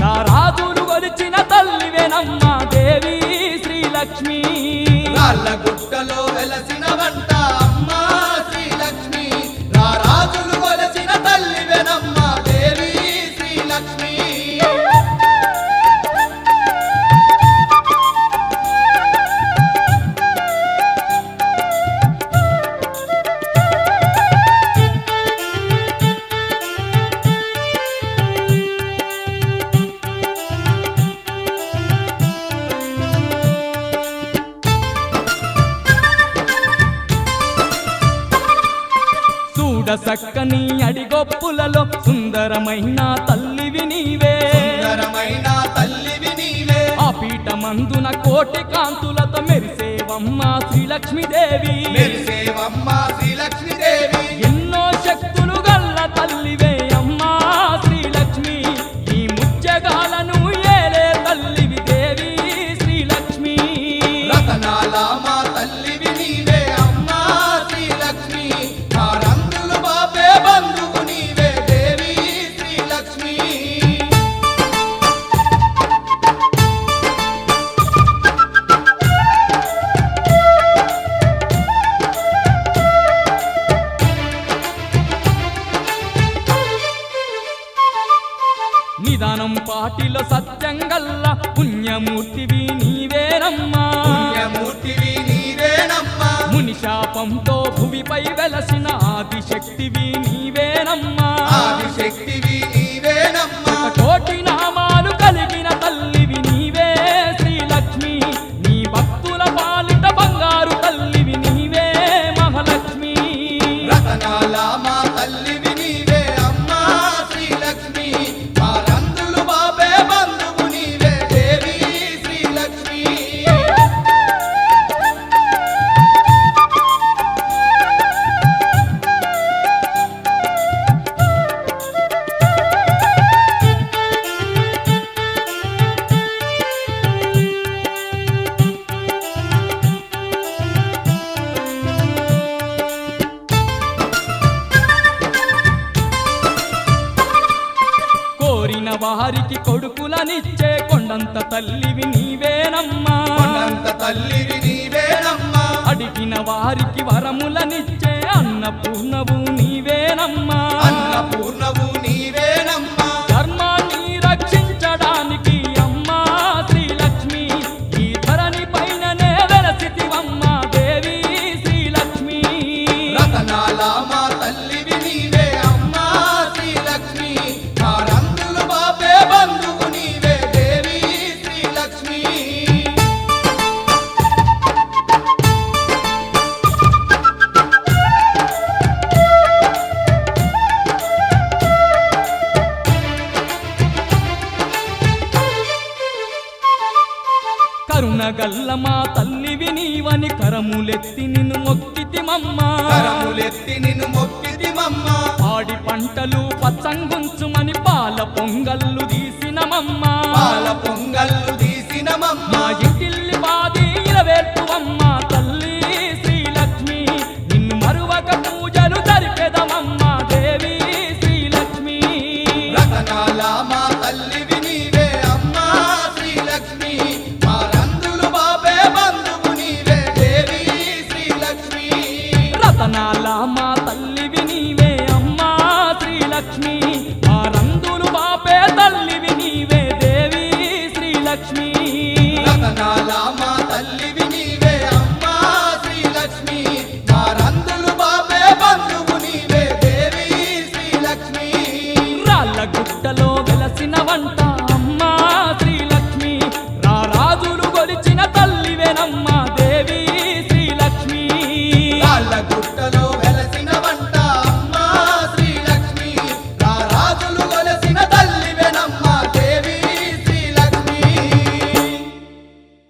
నా రాజును కొలిచిన తల్లివేనమ్మ దేవి శ్రీలక్ష్మి. గుట్టలో వెలసిన వంట చూడ చక్కని అడిగొప్పులలో సుందరమైన తల్లివి నీవే. తల్లివి నీవే. ఆ పీట మందున కోటి కాంతులతో మెరిసేవమ్మా శ్రీలక్ష్మీదేవి. మెరిసేవమ్మా శ్రీలక్ష్మీదేవి. నిదానం పాటిలో సత్యంగల్లా పుణ్యమూర్తివి నీవేనమ్మా. పుణ్యమూర్తివి నీవేనమ్మా. ముని శాపంతో భువిపై వెలసిన ఆదిశక్తివి నీవేనమ్మా. ఆదిశక్తివి పుట్టిన వారికి కొడుకులనిచ్చే కొండంత తల్లివి నీవేనమ్మా. కొండంత తల్లివి నీవేనమ్మా. అడిగిన వారికి వరములనిచ్చే అన్నపూర్ణవు కరుణ గల్ల మా తల్లివి నీవని కరములెత్తి నిన్ను మొక్కితి కరములెత్తి నిన్ను మొక్కితిమమ్మా పాడి పంటలు పచ్చంగుంచుమని పాల పొంగల్ తల్లివి నీవే అమ్మా శ్రీలక్ష్మి. ఆ బాపే తల్లివి నీవే దేవి శ్రీలక్ష్మి. మా శ్రీలక్ష్మి. బాపే బంధువు నీవే దేవి శ్రీలక్ష్మి. వెలసిన తల్లివేనమ్మా దేవి శ్రీలక్ష్మి. గుట్టలో